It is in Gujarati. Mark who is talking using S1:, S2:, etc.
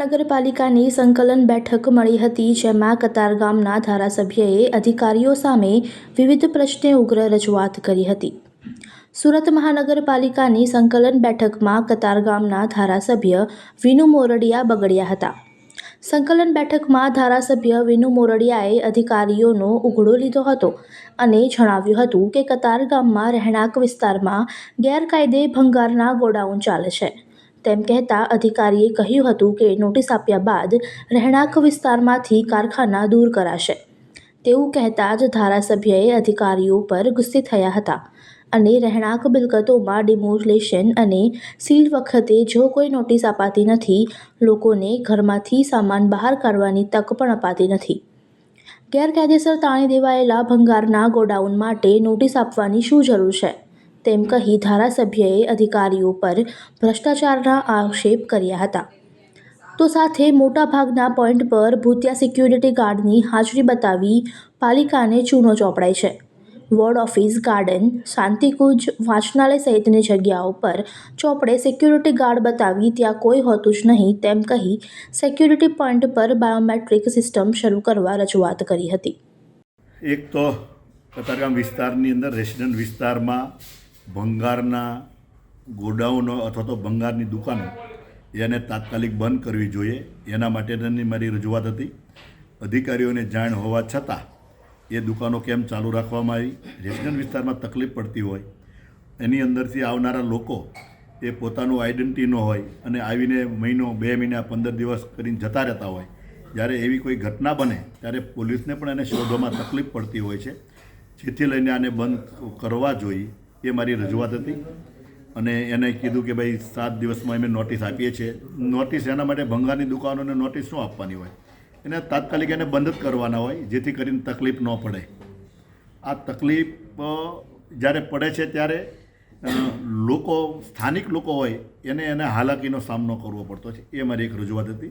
S1: નગરપાલિકાની સંકલન બેઠક મળી હતી, જેમાં કતારગામના ધારાસભ્યએ અધિકારીઓ સામે વિવિધ પ્રશ્ને ઉગ્ર રજૂઆત કરી હતી. સુરત મહાનગરપાલિકાની સંકલન બેઠકમાં કતારગામના ધારાસભ્ય વિનુ મોરડિયા બગડ્યા હતા. સંકલન બેઠકમાં ધારાસભ્ય વિનુ મોરડિયાએ અધિકારીઓનો ઉઘડો લીધો હતો અને જણાવ્યું હતું કે કતારગામમાં રહેણાંક વિસ્તારમાં ગેરકાયદે ભંગારના ગોડાઉન ચાલે છે. તેમ કહેતા અધિકારીએ કહ્યું હતું કે નોટિસ આપ્યા બાદ રહેણાંક વિસ્તારમાંથી કારખાના દૂર કરાશે. તેવું કહેતા જ ધારાસભ્યએ અધિકારીઓ પર ગુસ્સે થયા હતા અને રહેણાંક મિલકતોમાં ડિમોલેશન અને સીલ વખતે જો કોઈ નોટિસ અપાતી નથી, લોકોને ઘરમાંથી સામાન બહાર કાઢવાની તક પણ અપાતી નથી. ગેરકાયદેસર તાણી દેવાયેલા ભંગારના ગોડાઉન માટે નોટિસ આપવાની શું જરૂર છે? તેમ કહી ધારાસભ્યએ અધિકારીઓ પર ભ્રષ્ટાચારના આક્ષેપ કર્યા હતા. તો સાથે મોટાભાગના પોઈન્ટ પર ભૂતિયા સિક્યુરિટી ગાર્ડની હાજરી બતાવી પાલિકાને ચૂનો ચોપડાય છે. વોર્ડ ઓફિસ ગાર્ડન, શાંતિકુંજ, વાંચનાલય સહિતની જગ્યાઓ પર ચોપડે સિક્યુરિટી ગાર્ડ બતાવી ત્યાં કોઈ હોતું જ નહીં તેમ કહી સિક્યુરિટી પોઈન્ટ પર બાયોમેટ્રિક સિસ્ટમ શરૂ કરવા રજૂઆત કરી હતી.
S2: એક તો કતારગામ વિસ્તારની અંદર રેસિડન્ટ વિસ્તારમાં ભંગારના ગોડાઉનો અથવા તો ભંગારની દુકાનો એને તાત્કાલિક બંધ કરવી જોઈએ. એના માટેની મારી રજૂઆત હતી. અધિકારીઓને જાણ હોવા છતાં એ દુકાનો કેમ ચાલુ રાખવામાં આવી? રેસિડન્ટ વિસ્તારમાં તકલીફ પડતી હોય. એની અંદરથી આવનારા લોકો એ પોતાનું આઈડેન્ટિટી ન હોય અને આવીને મહિનો, બે મહિના, પંદર દિવસ કરીને જતા રહેતા હોય. જ્યારે એવી કોઈ ઘટના બને ત્યારે પોલીસને પણ એને શોધવામાં તકલીફ પડતી હોય છે. જેથી લઈને આને બંધ કરવા જોઈએ. એ મારી રજૂઆત હતી. અને એને કીધું કે ભાઈ, સાત દિવસમાં અમે નોટિસ આપીએ છીએ. નોટિસ એના માટે ભંગારની દુકાનોને નોટિસ શું આપવાની હોય? એને તાત્કાલિક એને બંધ જ કરવાના હોય, જેથી કરીને તકલીફ ન પડે. આ તકલીફ જ્યારે પડે છે ત્યારે લોકો, સ્થાનિક લોકો હોય, એને એને હાલાકીનો સામનો કરવો પડતો છે. એ મારી એક રજૂઆત હતી.